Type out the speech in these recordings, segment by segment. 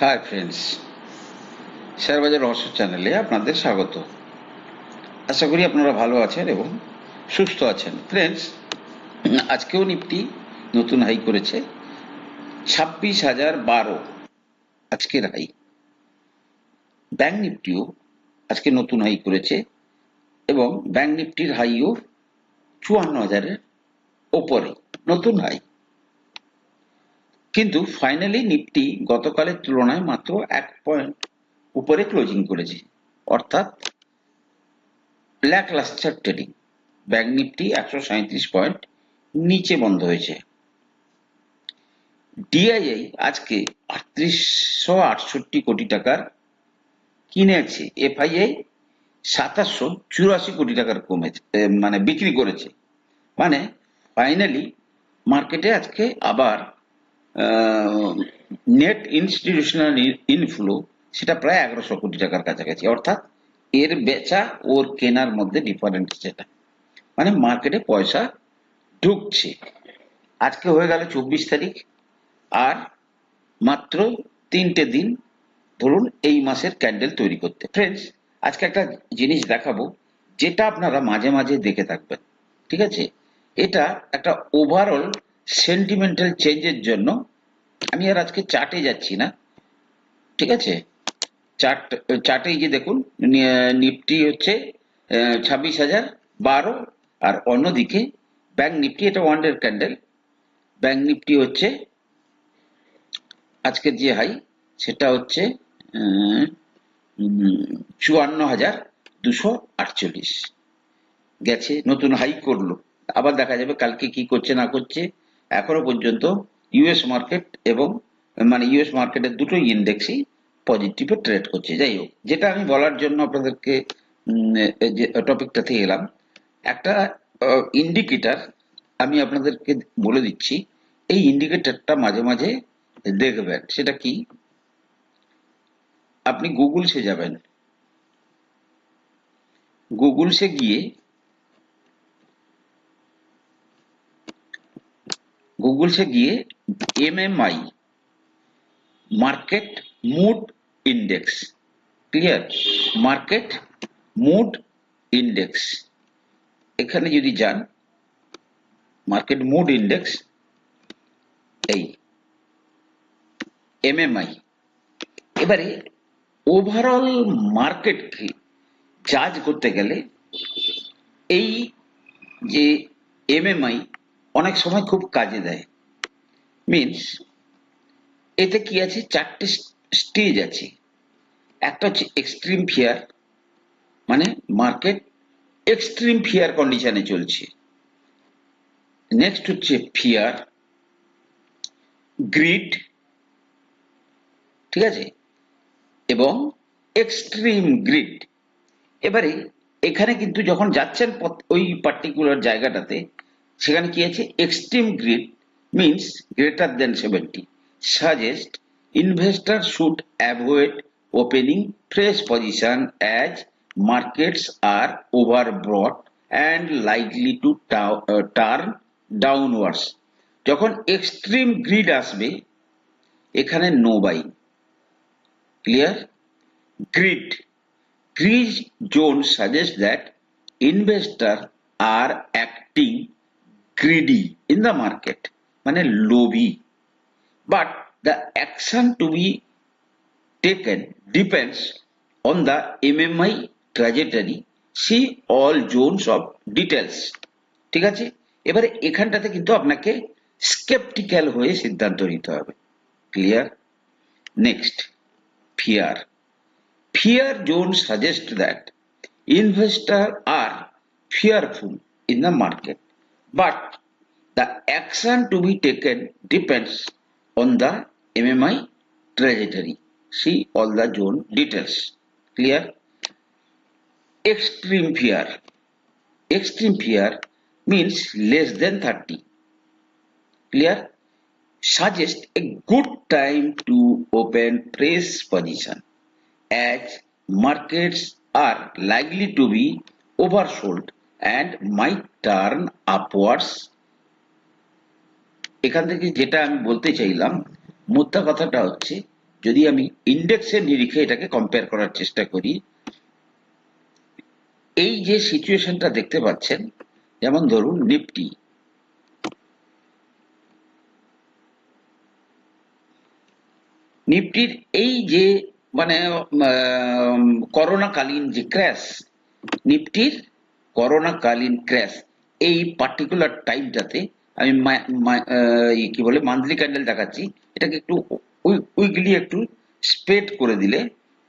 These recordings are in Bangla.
হাই ফ্রেন্ডস শেয়ারবাজার রহস্য চ্যানেলে আপনাদের স্বাগত। আশা করি আপনারা ভালো আছেন এবং সুস্থ আছেন। ফ্রেন্ডস আজকেও নিফটি নতুন হাই করেছে। ছাব্বিশ হাজার বারো। আজকের হাই ব্যাংক নিফটিও আজকে নতুন হাই করেছে এবং ব্যাংক নিফটির হাইও চুয়ান্ন হাজারের ওপরে। নতুন হাই কিন্তু ফাইনালি নিফটি গতকালের তুলনায় মাত্র এক পয়েন্ট উপরে ক্লোজিং করেছে। অর্থাৎ black lustre trading bank Nifty একশো সাঁত্রিশ পয়েন্ট নিচে বন্ধ হয়েছে। ডিআইআই আজকে আটত্রিশশো আটষট্টি কোটি টাকার কিনেছে এফআইআই সাতাশশো চুরাশি কোটি টাকার কমেছে মানে বিক্রি করেছে। মানে ফাইনালি মার্কেটে আজকে আবার নেট ইনস্টিটিউশনাল ইনফ্লো সেটা প্রায় এগারোশো কোটি টাকার কাছাকাছি। অর্থাৎ এর বেচা ওর কেনার মধ্যে ডিফারেন্স যেটা। মানে মার্কেটে পয়সা ঢুকছে। আজকে হয়ে গেল চব্বিশ তারিখ। আর মাত্র তিনটে দিন ধরুন এই মাসের ক্যান্ডেল তৈরি করতে। ফ্রেন্ডস আজকে একটা জিনিস দেখাবো, যেটা আপনারা মাঝে মাঝে দেখে থাকবেন। ঠিক আছে? এটা একটা ওভারঅল সেন্টিমেন্টাল চেঞ্জের জন্য আমি আর আজকে চার্টে যাচ্ছি না। ঠিক আছে? চার্ট চার্টে গিয়ে দেখুন নিফটি হচ্ছে ছাব্বিশ হাজার বারো, আর অন্যদিকে ব্যাংক নিফটি এটা one day candle bank Nifty হচ্ছে, আজকের যে হাই সেটা হচ্ছে চুয়ান্ন হাজার দুশো আটচল্লিশ। গেছে, নতুন হাই করল। আবার দেখা যাবে কালকে কি করছে, না করছে। এখনও পর্যন্ত ইউএস মার্কেট এবং মানে ইউএস মার্কেটের দুটো ইন্ডেক্সই পজিটিভে ট্রেড করছে। যাই হোক, যেটা আমি বলার জন্য আপনাদেরকে যে টপিকটা থেকে এলাম, একটা ইন্ডিকেটার আমি আপনাদেরকে বলে দিচ্ছি, এই ইন্ডিকেটারটা মাঝে মাঝে দেখবেন, সেটা কি? আপনি গুগলসে যাবেন। গুগলসে গিয়ে গুগলসে গিয়ে MMI market mood index clear market mood index এখানে যদি যান মার্কেট মুড ইন্ডেক্স এই এমএমআই এবারে ওভারঅল মার্কেটকে জাজ করতে গেলে এই যে এমএমআই অনেক সময় খুব কাজে দেয়। মিনস এতে কি আছে? চারটে স্টেজ আছে। একটা হচ্ছে এক্সট্রিম ফিয়ার মানে মার্কেট এক্সট্রিম ফিয়ার কন্ডিশনে চলছে। নেক্সট হচ্ছে ফিয়ার গ্রিড ঠিক আছে? এবং এক্সট্রিম গ্রিড এবারে, এখানে কিন্তু যখন যাচ্ছেন ওই পার্টিকুলার জায়গাটাতে সেখানে কি আছে? Extreme greed means greater than seventy suggest investor should avoid opening fresh position as markets are overbought and likely to turn downwards যখন এক্সট্রিম গ্রিড আসবে, এখানে no buy clear greed greed zone suggest that investors are acting greedy in the market মানে লোভী but the action to be taken depends on the MMI trajectory see all zones of details ঠিক আছে এবারে এখানটাতে কিন্তু আপনাকে স্কেপটিক্যাল হয়ে সিদ্ধান্ত নিতে হবে clear next fear. Fear zone suggests that investors are fearful in the market, but the action to be taken depends on the MMI trajectory. See all the zone details. Clear? Extreme fear. Extreme fear means less than 30. Clear? suggest a good time to open fresh position as markets are likely to be oversold and might turn upwards. এখান থেকে যেটা আমি বলতে চাইলাম মোদ্দা কথাটা হচ্ছে, যদি আমি ইন্ডেক্সের নিরিখে এটাকে কম্পেয়ার করার চেষ্টা করি, এই যে সিচুয়েশনটা দেখতে পাচ্ছেন, যেমন ধরুন নিফটি নিফটির এই যে মানে করোনাকালীন যে ক্র্যাশ নিফটির করোনাকালীন ক্র্যাশ এই পার্টিকুলার টাইমটাতে আমি কি বলে, মান্থলি ক্যান্ডেল দেখাচ্ছি, এটাকে একটু উইকলি একটু স্প্রেড করে দিলে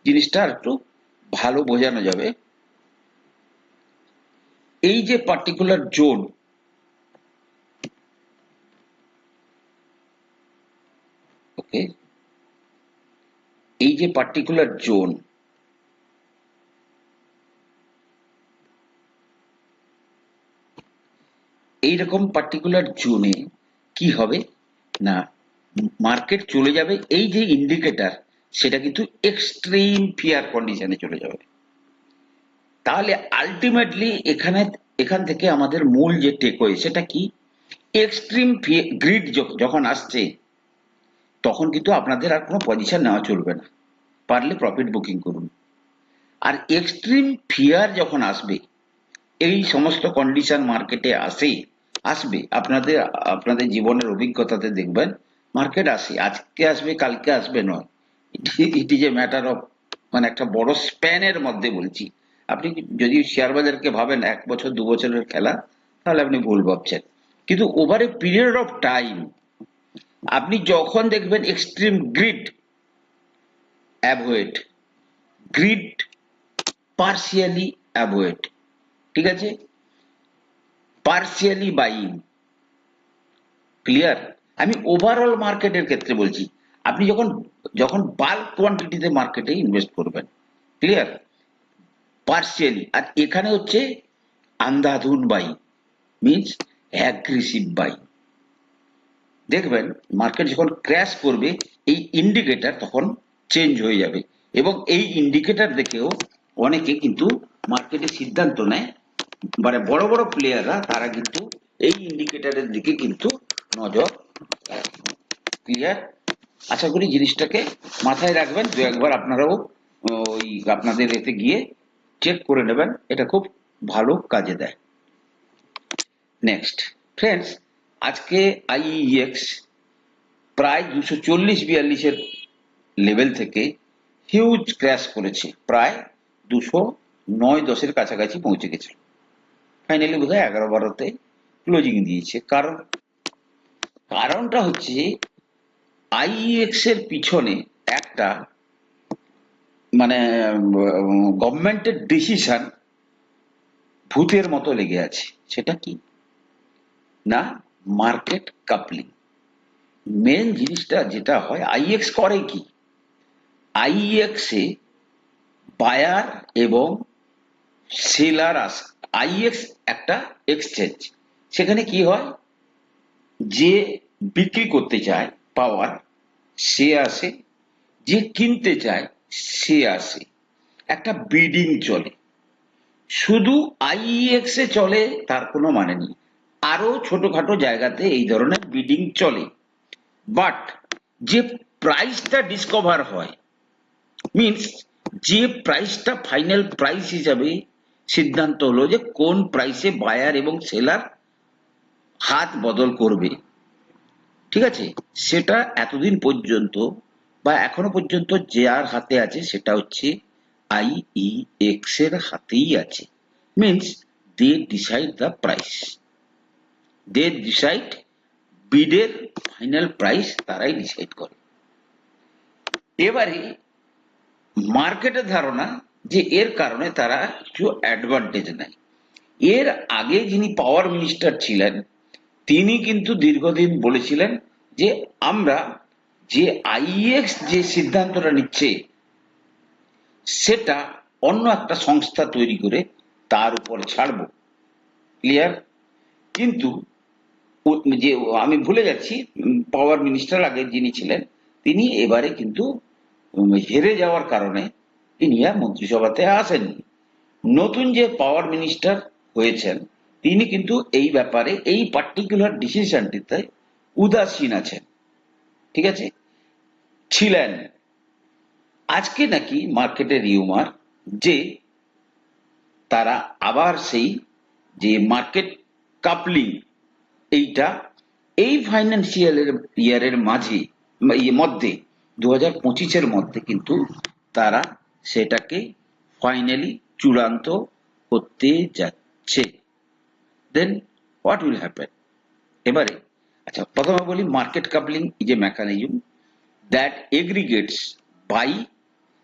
জিনিসটা একটু ভালো বোঝানো যাবে। এই যে পার্টিকুলার জোন ওকে এই যে পার্টিকুলার জোন এইরকম পার্টিকুলার জোনে কি হবে? না মার্কেট চলে যাবে। এই যে ইন্ডিকেটর সেটা কিন্তু এক্সট্রিম ফিয়ার কন্ডিশনে চলে যাবে। তাহলে আলটিমেটলি এখানে, এখান থেকে আমাদের মূল যে টেকওয়ে সেটা কি? এক্সট্রিম গ্রিড যখন আসছে, তখন কিন্তু আপনাদের আর কোনো পজিশন নেওয়া চলবে না। পারলে প্রফিট বুকিং করুন। আর এক্সট্রিম ফিয়ার যখন আসবে, এই সমস্ত কন্ডিশন মার্কেটে আসে আসবে। আপনাদের আপনাদের জীবনের অভিজ্ঞতাতে দেখবেন, মার্কেট আসে। আজকে আসবে, কালকে আসবে নয়। It is a matter of মানে একটা বড় স্প্যানের মধ্যে বলছি। আপনি যদি শেয়ার বাজারকে ভাবেন, এক বছর, দু বছরের খেলা, তাহলে আপনি ভুল ভাবছেন। কিন্তু over a period of time আপনি যখন দেখবেন extreme greed avoid greed partially avoid ঠিক আছে? পার্সিয়ালি বাইং ক্লিয়ার আমি ওভারঅল মার্কেটের ক্ষেত্রে বলছি, আপনি যখন যখন বাল্ক কোয়ান্টিটিতে মার্কেটে ইনভেস্ট করবেন ক্লিয়ার পার্সিয়ালি আর এখানে হচ্ছে আন্ধাধুন বাই মিনস অ্যাগ্রেসিভ বাই দেখবেন মার্কেট যখন ক্র্যাশ করবে, এই ইন্ডিকেটার তখন চেঞ্জ হয়ে যাবে। এবং এই ইন্ডিকেটার দেখেও অনেকে কিন্তু মার্কেটে সিদ্ধান্ত নেয় মানে বড় বড় প্লেয়াররা তারা কিন্তু এই ইন্ডিকেটরের দিকে কিন্তু নজর ক্লিয়ার আশা করি জিনিসটাকে মাথায় রাখবেন। দু একবার আপনারাও ওই আপনাদের এতে গিয়ে চেক করে নেবেন। এটা খুব ভালো কাজে দেয়। নেক্সট ফ্রেন্ডস আজকে আইইএক্স প্রায় দুশো চল্লিশ বিয়াল্লিশের লেভেল থেকে হিউজ ক্র্যাশ করেছে। প্রায় দুশো নয় দশের কাছাকাছি পৌঁছে গেছে। ফাইনালি বোধ হয় এগারো বারোতে ক্লোজিং দিয়েছে। কারণ, কারণটা হচ্ছে আইএক্স এর পিছনে একটা মানে গভর্নমেন্টের ডিসিশন ভূতের মতো লেগে আছে। সেটা কি? না, মার্কেট কাপলিং। মেন জিনিসটা যেটা হয় আইএক্স করে কি? আইএক্স এ বায়ার এবং সেলার আস। আইএক্স একটা এক্সচেঞ্জ সেখানে কি হয়? যে বিক্রি করতে চায় পাওয়ার, সে আসে। যে কিনতে চায়, সে আসে। একটা বিডিং চলে। শুধু আইএক্স এ চলে, তার কোনো মানে নেই। আরও ছোটখাটো জায়গাতে এই ধরনের বিডিং চলে। বাট যে প্রাইসটা ডিসকভার হয় মিনস যে প্রাইসটা ফাইনাল প্রাইস হিসাবে সিদ্ধান্ত হলো যে কোন প্রাইসে বায়ার এবং সেলার হাত বদল করবে। ঠিক আছে? সেটা এতদিন পর্যন্ত বা এখনও পর্যন্ত যে আর হাতে আছে সেটা হচ্ছে আইইএক্স এর হাতেই আছে। Means they decide the price they decide বিডের final price তারাই ডিসাইড করে। এবারে মার্কেটের ধারণা যে এর কারণে তারা কিছু অ্যাডভান্টেজ নেয়। এর আগে যিনি পাওয়ার মিনিস্টার ছিলেন, তিনি কিন্তু দীর্ঘদিন বলেছিলেন যে আমরা যে আইএক্স যে সিদ্ধান্তটা নিচ্ছে, সেটা অন্য একটা সংস্থা তৈরি করে তার উপরে ছাড়বো। ক্লিয়ার কিন্তু যে আমি ভুলে যাচ্ছি পাওয়ার মিনিস্টার আগে যিনি ছিলেন, তিনি এবারে কিন্তু হেরে যাওয়ার কারণে তিনি আর মন্ত্রিসভাতে আসেননি। নতুন যে পাওয়ার মিনিস্টার হয়েছেন, তিনি কিন্তু এই ব্যাপারে, এই পার্টিকুলার ডিসিশনটিতে উদাসীন আছেন। ঠিক আছে? ছিলেন। আজকে নাকি মার্কেটে রিউমার যে তারা আবার সেই যে মার্কেট কাপলিং এইটা এই ফাইন্যান্সিয়াল ইয়ারের মাঝে মধ্যে দু হাজার পঁচিশের মধ্যে কিন্তু তারা সেটাকে ফাইনালি চূড়ান্ত করতে যাচ্ছে। দেন হোয়াট উইল হ্যাপেন এবারে আচ্ছা প্রথমে বলি market coupling is a mechanism that aggregates buy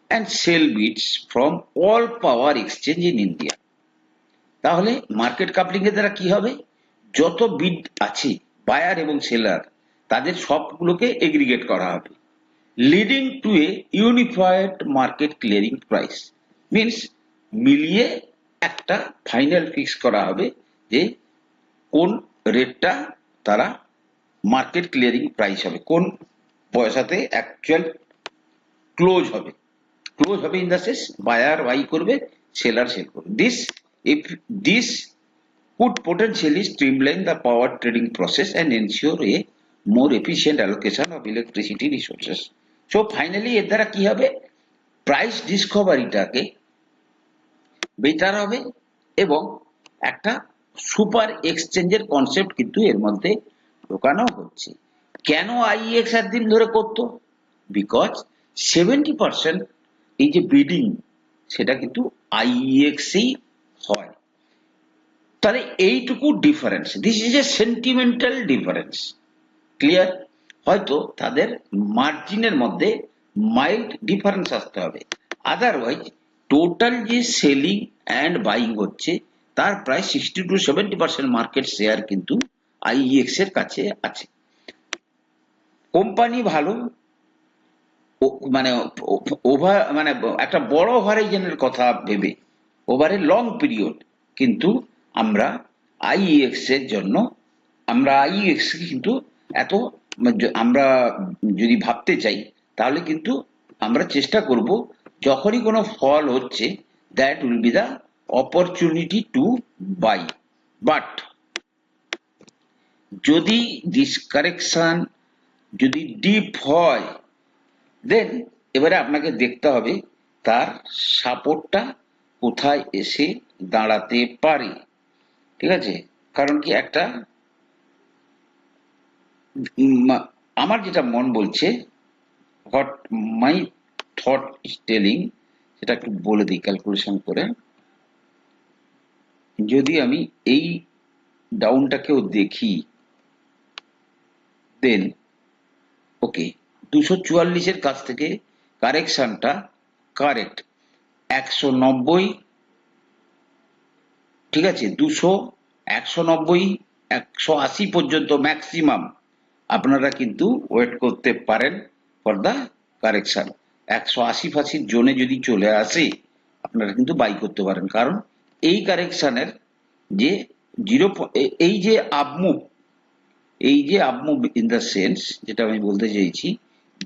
and sell bids from all power exchange in India তাহলে মার্কেট কাপলিং এর দ্বারা কি হবে? যত বিড আছে বায়ার এবং সেলার তাদের সবগুলোকে এগ্রিগেট করা হবে। Leading to a unified market clearing price means মিলিয়ে একটা ফাইনাল ফিক্স করা হবে যে কোন রেটটা তারা মার্কেট ক্লিয়ারিং প্রাইস হবে, কোন পয়সাতে অ্যাকচুয়াল ক্লোজ হবে। ক্লোজ হবে in the sense buyer buy করবে সেলার সেল করবে। This if this could potentially streamline the power trading process and ensure a more efficient allocation of electricity resources so finally এর দ্বারা কি হবে? প্রাইস ডিসকভারিটাকে বেটার হবে এবং একটা সুপার এক্সচেঞ্জের কনসেপ্ট কিন্তু এর মধ্যে ঢোকানো হচ্ছে। কেন আইএক্স একদিন ধরে করতো? বিকজ সেভেন্টি পার্সেন্ট এই যে বিডিং সেটা কিন্তু আইএক্সেই হয়। তাহলে এইটুকু difference this is a sentimental difference clear হয়তো তাদের মার্জিনের মধ্যে মাইল্ড ডিফারেন্স আসতে হবে। আদারওয়াইজ টোটাল যে সেলিং অ্যান্ড বাইং হচ্ছে, তার প্রায় sixty two seventy percent market share কিন্তু আইএক্স এর কাছে আছে। কোম্পানি ভালো মানে ওভার মানে একটা বড় হরাইজনের কথা ভেবে ওভারে লং পিরিয়ড কিন্তু আমরা আইএক্স এর জন্য, আমরা আইএক্স কিন্তু এত আমরা যদি ভাবতে চাই, তাহলে কিন্তু আমরা চেষ্টা করব যখনই কোনো ফল হচ্ছে that will be the opportunity to buy but যদি দিস কারেকশন যদি ডিপ হয় দেন এবারে আপনাকে দেখতে হবে তার সাপোর্টটা কোথায় এসে দাঁড়াতে পারে। ঠিক আছে? কারণ কি একটা আমার যেটা মন বলছে what my thought is telling সেটা একটু বলে দিই ক্যালকুলেশন করে। যদি আমি এই ডাউনটাকেও দেখি দেন ওকে দুশো চুয়াল্লিশের কাছ থেকে কারেকশনটা কারেক্ট একশো নব্বই, ঠিক আছে? দুশো, একশো নব্বই, একশো আশি পর্যন্ত ম্যাক্সিমাম আপনারা কিন্তু ওয়েট করতে পারেন ফর দ্য কারেকশন একশো আশি ফাঁসির জোনে যদি চলে আসে, আপনারা কিন্তু বাই করতে পারেন। কারণ এই কারেকশানের যে জিরো এই যে আপমুভ এই যে আপমুভ ইন দ্য সেন্স যেটা আমি বলতে চাইছি,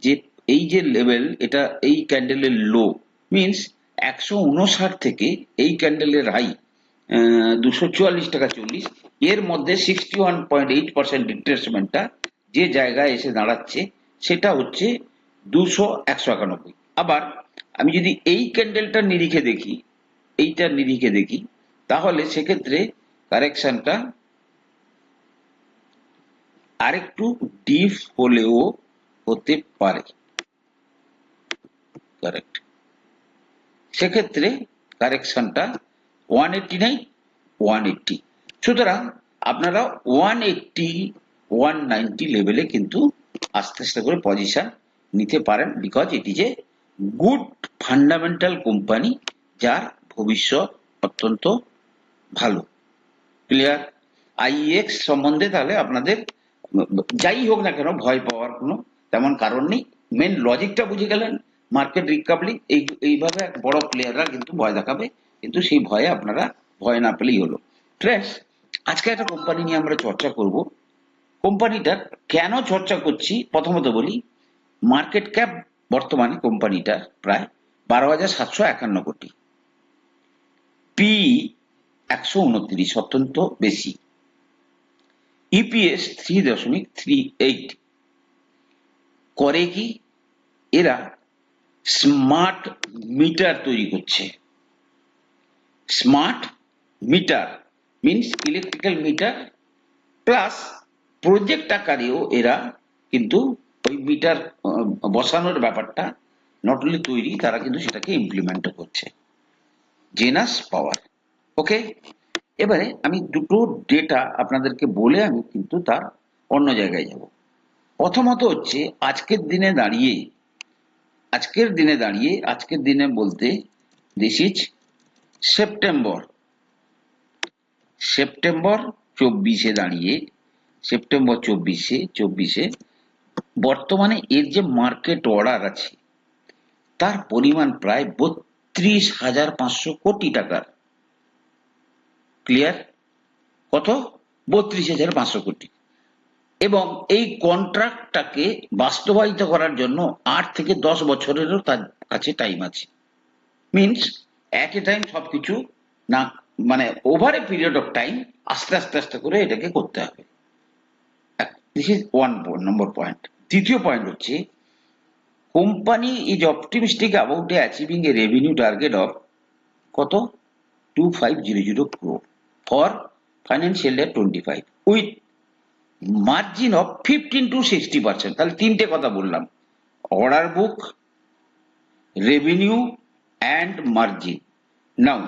যে এই যে লেভেল এটা এই ক্যান্ডেলের লো মিনস একশো উনষাট থেকে এই ক্যান্ডেলের হাই দুশো চুয়াল্লিশ টাকা চল্লিশ, এর মধ্যে sixty one point eight percent রিট্রেসমেন্টটা যে জায়গায় এসে দাঁড়াচ্ছে, সেটা হচ্ছে দুশো একশো একানব্বই। আবার আমি যদি এই ক্যান্ডেলটার নিরিখে দেখি এইটার নিরিখে দেখি, তাহলে সেক্ষেত্রে কারেকশনটা আরেকটু ডিপ হলেও হতে পারে। কারেক্ট সেক্ষেত্রে কারেকশনটা ওয়ান এইটটি নাই ওয়ান এইটটি সুতরাং আপনারা ওয়ান এইটটি ওয়ান নাইনটি লেভেলে কিন্তু আস্তে আস্তে করে পজিশন নিতে পারেন বিকজ এটি যে গুড ফান্ডামেন্টাল কোম্পানি যার ভবিষ্যৎ অত্যন্ত ভালো। ক্লিয়ার আইএক্স সম্বন্ধে তাহলে আপনাদের যাই হোক না কেন ভয় পাওয়ার কোনো তেমন কারণ নেই। মেন লজিকটা বুঝে গেলেন মার্কেট রিকাভারি এই, এইভাবে এক বড় প্লেয়াররা কিন্তু ভয় দেখাবে, কিন্তু সেই ভয়ে আপনারা ভয় না পেলেই হলো। ফ্রেন্ডস আজকে একটা কোম্পানি নিয়ে আমরা চর্চা করব। কোম্পানিটার কেন চর্চা করছি? প্রথমত বলি মার্কেট ক্যাপ বর্তমানে কোম্পানিটার প্রায় বারো হাজার সাতশো একান্ন কোটি। পি একশো উনত্রিশ অত্যন্ত বেশি। ইপিএস থ্রি দশমিক থ্রি এইট করে কি? এরা স্মার্ট মিটার তৈরি করছে। Smart meter means electrical meter plus project এরা কিন্তু ওই মিটার বসানোর ব্যাপারটা নট অনলি তৈরি, তারা কিন্তু সেটাকে ইমপ্লিমেন্টও করছে। জেনাস পাওয়ার ওকে এবারে আমি দুটো ডেটা আপনাদেরকে বলে আমি কিন্তু তার অন্য জায়গায় যাব। প্রথমত হচ্ছে, আজকের দিনে দাঁড়িয়ে, আজকের দিনে দাঁড়িয়ে, আজকের দিনে বলতে দিস ইজ সেপ্টেম্বর সেপ্টেম্বর চব্বিশে দাঁড়িয়ে সেপ্টেম্বর চব্বিশে চব্বিশে, বর্তমানে এর যে মার্কেট অর্ডার আছে, তার পরিমাণ প্রায় বত্রিশ হাজার পাঁচশো কোটি টাকার। ক্লিয়ার কত? বত্রিশ হাজার পাঁচশো কোটি। এবং এই কন্ট্রাক্টটাকে বাস্তবায়িত করার জন্য আট থেকে দশ বছরেরও তার কাছে টাইম আছে। মিনস এট এ টাইম সবকিছু না মানে over a period of time আস্তে আস্তে আস্তে করে এটাকে করতে হবে। This is one number point দ্বিতীয় পয়েন্ট হচ্ছে company is optimistic about achieving a revenue target of কত? Two five zero zero crore for financial year twenty five with margin of fifteen to sixty percent তাহলে তিনটে কথা বললাম। Order book revenue and margin now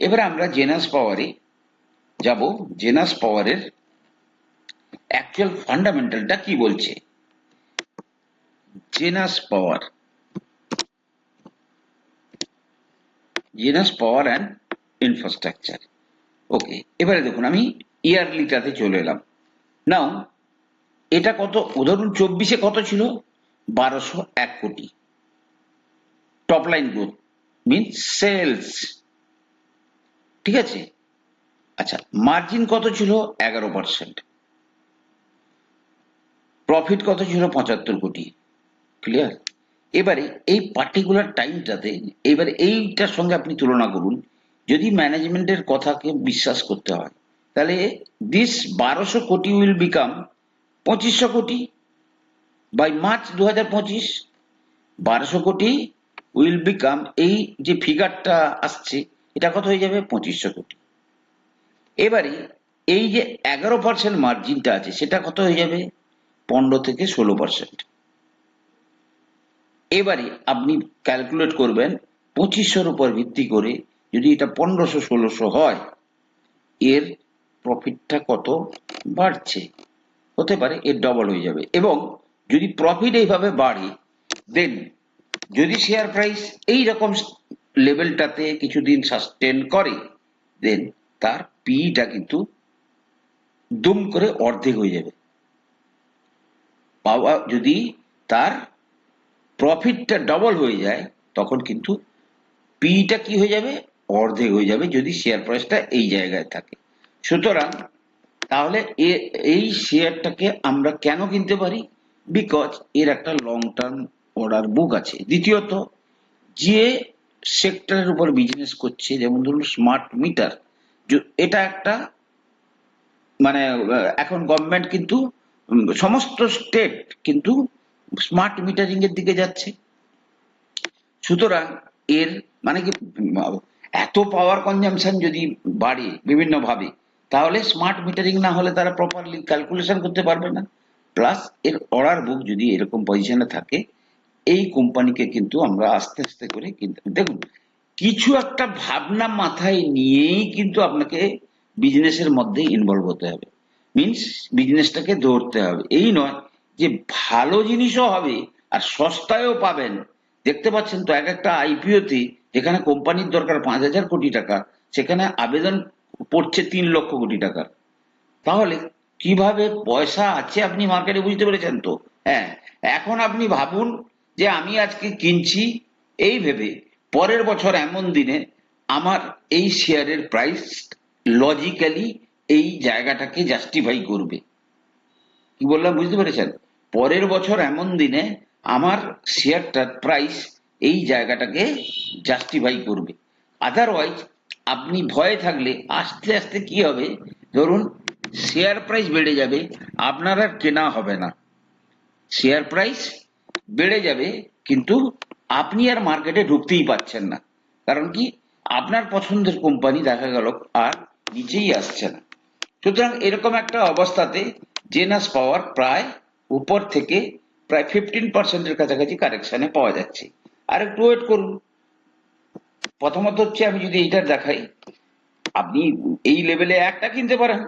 এবার আমরা জেনাস পাওয়ারে যাব। জেনাস পাওয়ারের অ্যাকচুয়াল ফান্ডামেন্টালটা কি বলছে? Genus Power Genus Power and infrastructure okay এবারে দেখুন, আমি ইয়ারলিটাতে চলে এলাম। নাও এটা কত? ধরুন, চব্বিশে কত ছিল? বারোশো এক কোটি। Top line growth means sales ঠিক আছে? আচ্ছা মার্জিন কত ছিল? এগারো পার্সেন্ট প্রফিট কত? ছিল পঁচাত্তর কোটি। ক্লিয়ার এবারে এই পার্টিকুলার টাইমটাতে এবারে এইটার সঙ্গে আপনি তুলনা করুন, যদি ম্যানেজমেন্টের কথাকে বিশ্বাস করতে হয়, তাহলে দিস বারোশো কোটি উইল বিকাম পঁচিশশো কোটি। বাই মার্চ দু হাজার পঁচিশ, বারোশো কোটি উইল বিকাম এই যে ফিগারটা আসছে, এটা কত হয়ে যাবে? পঁচিশশো কোটি। এবারে এই যে এগারো পার্সেন্ট মার্জিনটা আছে, সেটা কত হয়ে যাবে? পনেরো থেকে ষোলো পার্সেন্ট এবারে আপনি ক্যালকুলেট করবেন পঁচিশশোর উপর ভিত্তি করে যদি এটা পনেরোশো, ষোলোশো হয়, এর প্রফিটটা কত বাড়ছে? হতে পারে এর ডবল হয়ে যাবে। এবং যদি প্রফিট এইভাবে বাড়ে দেন যদি শেয়ার প্রাইস এই রকম লেভেলটাতে কিছুদিন সাস্টেন করে দেন তার পিটা কিন্তু দুম করে অর্ধেক হয়ে যাবে। পাওয়া যদি তার প্রফিটটা ডবল হয়ে যায়, তখন কিন্তু পিটা কি হয়ে যাবে? অর্ধেক হয়ে যাবে যদি শেয়ার প্রাইসটা এই জায়গায় থাকে। সুতরাং তাহলে এই শেয়ারটাকে আমরা কেন কিনতে পারি? বিকজ এর একটা লং টার্ম অর্ডার বুক আছে। দ্বিতীয়ত, যে সেক্টরের উপর বিজনেস করছে, যেমন ধরুন স্মার্ট মিটার এটা একটা মানে এখন গভর্নমেন্ট কিন্তু সমস্ত স্টেট কিন্তু স্মার্ট মিটারিং এর দিকে যাচ্ছে। সুতরাং এর মানে কি, এত পাওয়ার কনজাম্পশন যদি বাড়ে বিভিন্ন ভাবে তাহলে স্মার্ট মিটারিং না হলে তারা প্রপারলি ক্যালকুলেশন করতে পারবে না। প্লাস এর অর্ডার বুক যদি এরকম পজিশনে থাকে, এই কোম্পানিকে কিন্তু আমরা আস্তে আস্তে করে কিনতে, দেখুন, কিছু একটা ভাবনা মাথায় নিয়েই কিন্তু আপনাকে বিজনেসের মধ্যে ইনভলভ হতে হবে। মিনস বিজনেসটাকে ধরতে হবে। এই নয় যে ভালো জিনিসও হবে আর সস্তায়ও পাবেন। দেখতে পাচ্ছেন তো, এক একটা আইপিওতে যেখানে কোম্পানির দরকার পাঁচ হাজার কোটি টাকা, সেখানে আবেদন পড়ছে তিন লক্ষ কোটি টাকা। তাহলে কীভাবে পয়সা আছে আপনি মার্কেটে বুঝতে পেরেছেন তো? হ্যাঁ এখন আপনি ভাবুন যে আমি আজকে কিনছি এই ভেবে পরের বছর এমন দিনে আমার এই শেয়ারের প্রাইস লজিক্যালি এই জায়গাটাকে জাস্টিফাই করবে। কি বললাম, বুঝতে পেরেছেন? পরের বছর এমন দিনে আমার শেয়ারটার প্রাইস এই জায়গাটাকে জাস্টিফাই করবে। আদারওয়াইজ আপনি ভয়ে থাকলে আস্তে আস্তে কি হবে? ধরুন শেয়ার প্রাইস বেড়ে যাবে, আপনার আর কেনা হবে না। শেয়ার প্রাইস বেড়ে যাবে, কিন্তু আপনি আর মার্কেটে ঢুকতেই পাচ্ছেন না। কারণ কি? আপনার পছন্দের কোম্পানি দেখা গেল আর নিচেই আসছে না। সুতরাং এরকম একটা অবস্থাতে জেনাস পাওয়ার প্রায় উপর থেকে প্রায় ফিফটিন পার্সেন্টের কাছাকাছি কারেকশনে পাওয়া যাচ্ছে। আর একটু ওয়েট করুন। প্রথমত হচ্ছে আমি যদি এইটা দেখাই, আপনি এই লেভেলে একটা কিনতে পারেন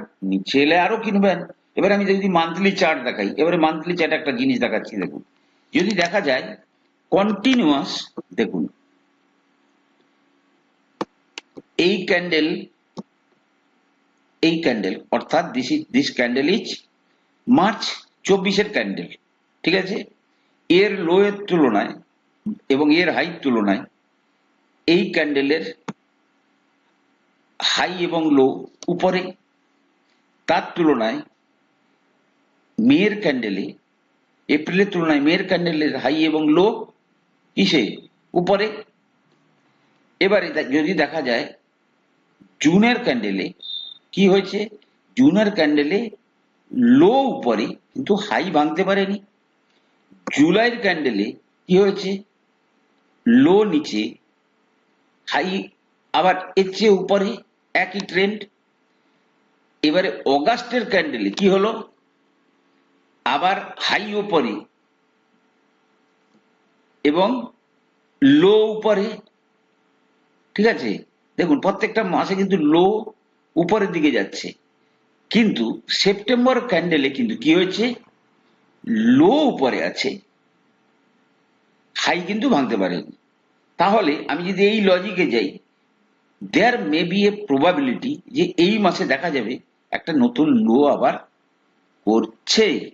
এলে আরও কিনবেন। এবার আমি যদি মান্থলি চার্ট দেখাই, এবারে মান্থলি চার্ট একটা জিনিস দেখাচ্ছি, দেখুন। যদি দেখা যায় কন্টিনিউয়াস দেখুন। এই ক্যান্ডেল এই ক্যান্ডেল অর্থাৎ this is this candle is March চব্বিশের ক্যান্ডেল ঠিক আছে? এর লো এর তুলনায় এবং এর হাইট তুলনায় এই ক্যান্ডেলের হাই এবং লো উপরে, তার তুলনায় মেয়ের ক্যান্ডেলে এপ্রিলের তুলনায় মেয়ের ক্যান্ডেলের হাই এবং লো কিসে? উপরে। এবারে যদি দেখা যায়, জুনের ক্যান্ডেলে কি হয়েছে? জুনের ক্যান্ডেলে লো উপরে কিন্তু হাই ভাঙতে পারেনি। জুলাইয়ের ক্যান্ডেলে কি হয়েছে? লো নিচে হাই আবার এর চেয়ে উপরে একই ট্রেন্ড এবারে অগাস্টের ক্যান্ডেলে কি হলো? আবার হাই উপরে এবং লো উপরে। ঠিক আছে? দেখুন, প্রত্যেকটা মাসে কিন্তু লো উপরের দিকে যাচ্ছে। কিন্তু সেপ্টেম্বর ক্যান্ডেলে কিন্তু কি হয়েছে? লো উপরে আছে। হাই কিন্তু ভাঙতে পারেনি। তাহলে আমি যদি এই লজিকে যাই দেয়ার মে বি এ প্রবাবিলিটি যে এই মাসে দেখা যাবে একটা নতুন লো আবার করছে।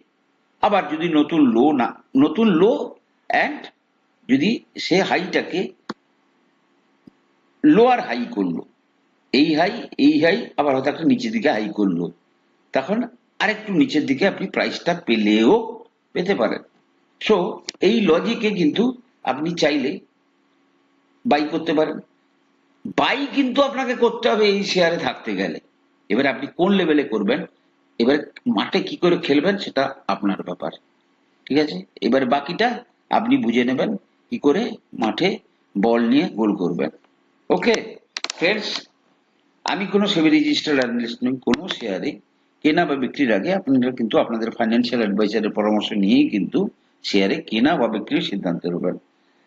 আবার যদি নতুন লো না, নতুন লো অ্যান্ড যদি সে হাইটাকে লোয়ার হাই করল। এই হাই এই হাই, আবার হয়তো একটা নিচের দিকে হাই করল। তখন আরেকটু নিচের দিকে আপনি প্রাইসটা পেলেও পেতে পারেন। সো এই লজিকে কিন্তু আপনি চাইলে বাই করতে পারেন। বাই কিন্তু আপনাকে করতে হবে এই শেয়ারে থাকতে গেলে। এবার আপনি কোন লেভেলে করবেন? এবারে মাঠে কি করে খেলবেন সেটা আপনার ব্যাপার। ঠিক আছে? এবার বাকিটা আপনি বুঝে নেবেন কি করে মাঠে বল নিয়ে গোল করবেন। ওকে ফ্রেন্ডস আমি কোনো সেভি রেজিস্টার্ড অ্যানালিস্ট নই, কোনো শেয়ারে কেনা বা বিক্রির আগে আপনারা কিন্তু আপনাদের ফাইন্যান্সিয়াল অ্যাডভাইজারের পরামর্শ নিয়েই কিন্তু শেয়ারে কেনা বা বিক্রির সিদ্ধান্ত নেবেন।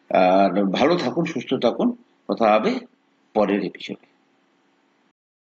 আর ভালো থাকুন, সুস্থ থাকুন। কথা হবে পরের এপিসোডে